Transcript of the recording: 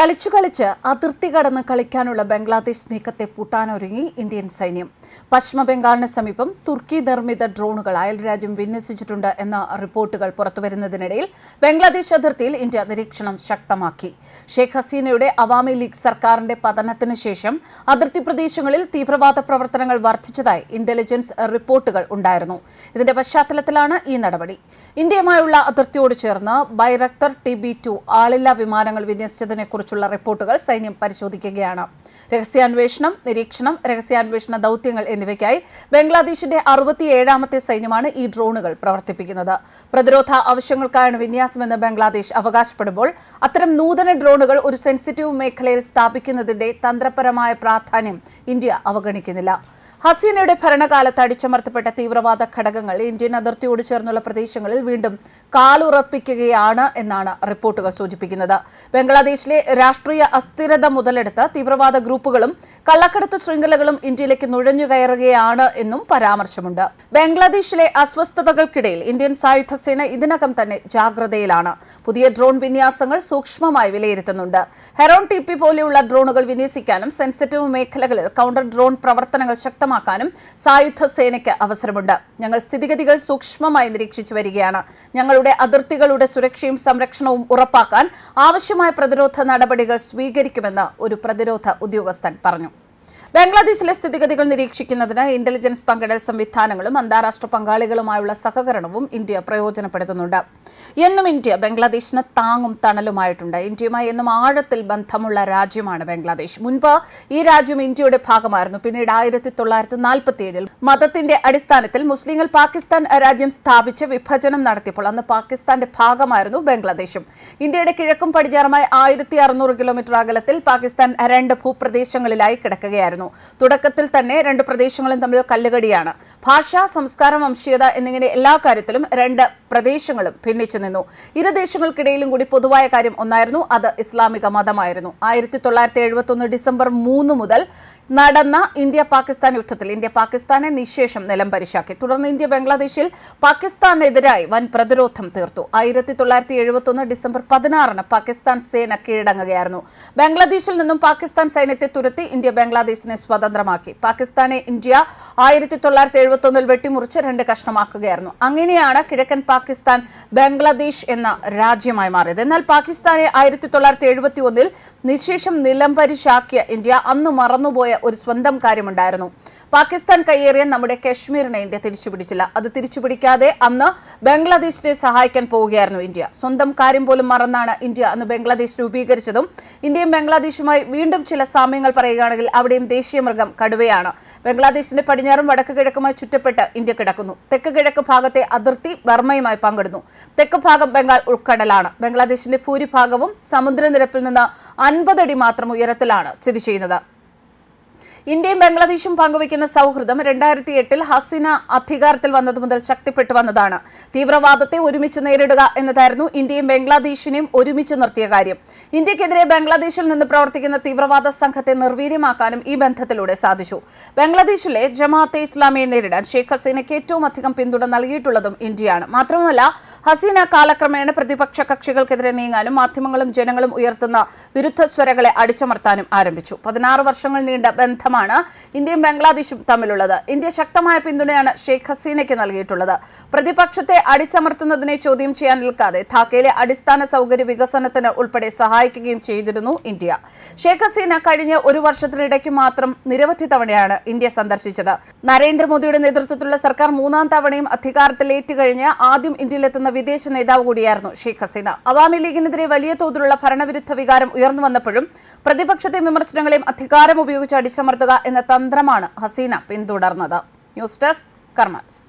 കളിച്ചു കളിച്ച് അതിർത്തി കടന്ന് കളിക്കാനുള്ള ബംഗ്ലാദേശ് നീക്കത്തെ പൂട്ടാനൊരുങ്ങി ഇന്ത്യൻ സൈന്യം. പശ്ചിമ ബംഗാളിന് സമീപം തുർക്കി നിർമ്മിത ഡ്രോണുകൾ അയൽരാജ്യം വിന്യസിച്ചിട്ടുണ്ട് എന്ന റിപ്പോർട്ടുകൾ പുറത്തുവരുന്നതിനിടയിൽ ബംഗ്ലാദേശ് അതിർത്തിയിൽ ഇന്ത്യ നിരീക്ഷണം ശക്തമാക്കി. ഷെയ്ഖ് ഹസീനയുടെ അവാമി ലീഗ് സർക്കാരിന്റെ പതനത്തിന് ശേഷം അതിർത്തി പ്രദേശങ്ങളിൽ തീവ്രവാദ പ്രവർത്തനങ്ങൾ വർദ്ധിച്ചതായി ഇന്റലിജൻസ് റിപ്പോർട്ടുകൾ ഉണ്ടായിരുന്നു. ഇതിന്റെ പശ്ചാത്തലത്തിലാണ് ഈ നടപടി. ഇന്ത്യയുമായുള്ള അതിർത്തിയോട് ചേർന്ന് ബൈറക്തർ ടി ബി ടു ആളില്ലാ വിമാനങ്ങൾ വിന്യസിച്ചതിനെക്കുറിച്ചുള്ള റിപ്പോർട്ടുകൾ സൈന്യം പരിശോധിക്കുകയാണ്. രഹസ്യാന്വേഷണം നിരീക്ഷണം രഹസ്യാന്വേഷണ ദൗത്യങ്ങൾ എന്നിവയ്ക്കായി ബംഗ്ലാദേശിന്റെ അറുപത്തിയേഴാമത്തെ സൈന്യമാണ് ഈ ഡ്രോണുകൾ പ്രവർത്തിപ്പിക്കുന്നത്. പ്രതിരോധ ആവശ്യങ്ങൾക്കായാണ് വിന്യാസമെന്ന് ബംഗ്ലാദേശ് അവകാശപ്പെടുമ്പോൾ അത്തരം നൂതന ഡ്രോണുകൾ ഒരു സെൻസിറ്റീവ് മേഖലയിൽ സ്ഥാപിക്കുന്നതിന്റെ തന്ത്രപരമായ പ്രാധാന്യം ഇന്ത്യ അവഗണിക്കുന്നില്ല. ഹസീനയുടെ ഭരണകാലത്ത് അടിച്ചമർത്തപ്പെട്ട തീവ്രവാദ ഘടകങ്ങൾ ഇന്ത്യൻ അതിർത്തിയോട് ചേർന്നുള്ള പ്രദേശങ്ങളിൽ വീണ്ടും കാലുറപ്പിക്കുകയാണ് എന്നാണ് റിപ്പോർട്ടുകൾ സൂചിപ്പിക്കുന്നത്. ബംഗ്ലാദേശിലെ രാഷ്ട്രീയ അസ്ഥിരത മുതലെടുത്ത് തീവ്രവാദ ഗ്രൂപ്പുകളും കള്ളക്കടത്ത് ശൃംഖലകളും ഇന്ത്യയിലേക്ക് നുഴഞ്ഞു കയറുകയാണ് എന്നും പരാമർശമുണ്ട്. ബംഗ്ലാദേശിലെ അസ്വസ്ഥതകൾക്കിടയിൽ ഇന്ത്യൻ സായുധ സേന ഇതിനകം തന്നെ ജാഗ്രതയിലാണ്. പുതിയ ഡ്രോൺ വിന്യാസങ്ങൾ സൂക്ഷ്മമായി വിലയിരുത്തുന്നുണ്ട്. ഹെറോൺ ടി പോലെയുള്ള ഡ്രോണുകൾ വിന്യസിക്കാനും സെൻസിറ്റീവ് മേഖലകളിൽ കൌണ്ടർ ഡ്രോൺ പ്രവർത്തനങ്ങൾ ശക്തമാക്കാനും സായുധ സേനയ്ക്ക് അവസരമുണ്ട്. ഞങ്ങൾ സ്ഥിതിഗതികൾ സൂക്ഷ്മമായി നിരീക്ഷിച്ചു വരികയാണ്. ഞങ്ങളുടെ അതിർത്തികളുടെ സുരക്ഷയും സംരക്ഷണവും ഉറപ്പാക്കാൻ ആവശ്യമായ പ്രതിരോധ നടപടികൾ സ്വീകരിക്കുമെന്ന് ഒരു പ്രതിരോധ ഉദ്യോഗസ്ഥൻ പറഞ്ഞു. ബംഗ്ലാദേശിലെ സ്ഥിതിഗതികൾ നിരീക്ഷിക്കുന്നതിന് ഇന്റലിജൻസ് പങ്കിടൽ സംവിധാനങ്ങളും അന്താരാഷ്ട്ര പങ്കാളികളുമായുള്ള സഹകരണവും ഇന്ത്യ പ്രയോജനപ്പെടുത്തുന്നുണ്ട്. എന്നും ഇന്ത്യ ബംഗ്ലാദേശിന് താങ്ങും തണലുമായിട്ടുണ്ട്. ഇന്ത്യയുമായി എന്നും ആഴത്തിൽ ബന്ധമുള്ള രാജ്യമാണ് ബംഗ്ലാദേശ്. മുൻപ് ഈ രാജ്യം ഇന്ത്യയുടെ ഭാഗമായിരുന്നു. പിന്നീട് ആയിരത്തി തൊള്ളായിരത്തി നാൽപ്പത്തി ഏഴിൽ മതത്തിന്റെ അടിസ്ഥാനത്തിൽ മുസ്ലിങ്ങൾ പാകിസ്ഥാൻ രാജ്യം സ്ഥാപിച്ച് വിഭജനം നടത്തിയപ്പോൾ അന്ന് പാകിസ്ഥാന്റെ ഭാഗമായിരുന്നു ബംഗ്ലാദേശും. ഇന്ത്യയുടെ കിഴക്കും പടിഞ്ഞാറുമായി ആയിരത്തി കിലോമീറ്റർ അകലത്തിൽ പാകിസ്ഥാൻ രണ്ട് ഭൂപ്രദേശങ്ങളിലായി കിടക്കുകയായിരുന്നു. തുടക്കത്തിൽ തന്നെ രണ്ട് പ്രദേശങ്ങളും തമ്മിൽ കല്ലുകടിയാണ്. ഭാഷ സംസ്കാരം വംശീയത എന്നിങ്ങനെ എല്ലാ കാര്യത്തിലും രണ്ട് പ്രദേശങ്ങളും ഭിന്നിച്ചു നിന്നു. ഇരുദേശങ്ങൾക്കിടയിലും കൂടി പൊതുവായ കാര്യം ഒന്നായിരുന്നു അത് ഇസ്ലാമിക മതമായിരുന്നു. ആയിരത്തി തൊള്ളായിരത്തി എഴുപത്തി ഡിസംബർ മൂന്ന് മുതൽ നടന്ന ഇന്ത്യ പാകിസ്ഥാൻ യുദ്ധത്തിൽ ഇന്ത്യ പാകിസ്ഥാനെ നിശേഷം നിലംപരിശാക്കി തുടർന്ന് ഇന്ത്യ ബംഗ്ലാദേശിൽ പാകിസ്ഥാനെതിരായി വൻ പ്രതിരോധം തീർത്തു. ആയിരത്തി തൊള്ളായിരത്തി എഴുപത്തി ഡിസംബർ പതിനാറിന് പാകിസ്ഥാൻ സേന കീഴടങ്ങുകയായിരുന്നു. ബംഗ്ലാദേശിൽ നിന്നും പാകിസ്ഥാൻ സൈന്യത്തെ തുരത്തി ഇന്ത്യ ബംഗ്ലാദേശിനെ സ്വതന്ത്രമാക്കി. പാകിസ്ഥാനെ ഇന്ത്യ ആയിരത്തി തൊള്ളായിരത്തി എഴുപത്തി വെട്ടിമുറിച്ച് രണ്ട് കഷ്ണമാക്കുകയായിരുന്നു. അങ്ങനെയാണ് കിഴക്കൻ പാകിസ്ഥാൻ ബംഗ്ലാദേശ് എന്ന രാജ്യമായി മാറിയത്. എന്നാൽ പാകിസ്ഥാനെ ആയിരത്തി തൊള്ളായിരത്തി എഴുപത്തി ഒന്നിൽ നിശേഷം നിലംപരിശാക്കിയ ഇന്ത്യ അന്ന് മറന്നുപോയ ഒരു സ്വന്തം കാര്യമുണ്ടായിരുന്നു. പാകിസ്ഥാൻ കയ്യേറിയ നമ്മുടെ കശ്മീരിനെ ഇന്ത്യ തിരിച്ചുപിടിച്ചില്ല. അത് തിരിച്ചുപിടിക്കാതെ അന്ന് ബംഗ്ലാദേശിനെ സഹായിക്കാൻ പോവുകയായിരുന്നു ഇന്ത്യ. സ്വന്തം കാര്യം പോലും മറന്നാണ് ഇന്ത്യ അന്ന് ബംഗ്ലാദേശ് രൂപീകരിച്ചതും. ഇന്ത്യയും ബംഗ്ലാദേശുമായി വീണ്ടും ചില സാമ്യങ്ങൾ പറയുകയാണെങ്കിൽ അവിടെയും ദേശീയ മൃഗം കടുവയാണ്. ബംഗ്ലാദേശിന്റെ പടിഞ്ഞാറും വടക്ക് കിഴക്കുമായി ചുറ്റപ്പെട്ട് ഇന്ത്യ കിടക്കുന്നു. തെക്ക് കിഴക്ക് ഭാഗത്തെ അതിർത്തി ബർമയുമായി പങ്കിടുന്നു. തെക്ക് ഭാഗം ബംഗാൾ ഉൾക്കടലാണ്. ബംഗ്ലാദേശിന്റെ ഭൂരിഭാഗവും സമുദ്രനിരപ്പിൽ നിന്ന് അൻപതടി മാത്രം ഉയരത്തിലാണ് സ്ഥിതി ചെയ്യുന്നത്. ഇന്ത്യയും ബംഗ്ലാദേശും പങ്കുവയ്ക്കുന്ന സൗഹൃദം രണ്ടായിരത്തി എട്ടിൽ ഹസീന അധികാരത്തിൽ വന്നതു മുതൽ ശക്തിപ്പെട്ടു വന്നതാണ്. തീവ്രവാദത്തെ ഒരുമിച്ച് നേരിടുക എന്നതായിരുന്നു ഇന്ത്യയും ബംഗ്ലാദേശിനെയും ഒരുമിച്ച് നിർത്തിയ കാര്യം. ഇന്ത്യക്കെതിരെ ബംഗ്ലാദേശിൽ നിന്ന് പ്രവർത്തിക്കുന്ന തീവ്രവാദ സംഘത്തെ നിർവീര്യമാക്കാനും ഈ ബന്ധത്തിലൂടെ സാധിച്ചു. ബംഗ്ലാദേശിലെ ജമാഅത്തെ ഇസ്ലാമിയെ നേരിടാൻ ഷെയ്ഖ് ഹസീനയ്ക്ക് ഏറ്റവും അധികം പിന്തുണ നൽകിയിട്ടുള്ളതും ഇന്ത്യയാണ്. മാത്രമല്ല ഹസീന കാലക്രമേണ പ്രതിപക്ഷ കക്ഷികൾക്കെതിരെ നീങ്ങാനും മാധ്യമങ്ങളും ജനങ്ങളും ഉയർത്തുന്ന വിരുദ്ധ സ്വരകളെ അടിച്ചമർത്താനും ആരംഭിച്ചു. പതിനാറ് വർഷങ്ങൾ നീണ്ട ബന്ധമാണ് ഇന്ത്യയും ബംഗ്ലാദേശും തമ്മിലുള്ളത്. ഇന്ത്യ ശക്തമായ പിന്തുണയാണ് ഷെയ്ഖ് ഹസീനയ്ക്ക് നൽകിയിട്ടുള്ളത്. പ്രതിപക്ഷത്തെ അടിച്ചമർത്തുന്നതിനെ ചോദ്യം ചെയ്യാൻ നിൽക്കാതെ ധാക്കയിലെ അടിസ്ഥാന സൗകര്യ വികസനത്തിന് ഉൾപ്പെടെ സഹായിക്കുകയും ചെയ്തിരുന്നു ഇന്ത്യ. ഷെയ്ഖ് ഹസീന കഴിഞ്ഞ ഒരു വർഷത്തിനിടയ്ക്ക് മാത്രം നിരവധി തവണയാണ് ഇന്ത്യ സന്ദർശിച്ചത്. നരേന്ദ്രമോദിയുടെ നേതൃത്വത്തിലുള്ള സർക്കാർ മൂന്നാം തവണയും അധികാരത്തിലേറ്റ് കഴിഞ്ഞ് ആദ്യം ഇന്ത്യയിലെത്തുന്ന വിദേശ നേതാവ് കൂടിയായിരുന്നു ഷെയ്ഖ് ഹസീന. അവാമി ലീഗിനെതിരെ വലിയ തോതിലുള്ള ഭരണവിരുദ്ധ വികാരം ഉയർന്നു വന്നപ്പോഴും പ്രതിപക്ഷത്തെ വിമർശനങ്ങളെയും അധികാരം ഉപയോഗിച്ച് അടിച്ചമർത്തുക എന്ന തന്ത്രമാണ് ഹസീന പിന്തുടർന്നത്. News desk കർമ്മസ്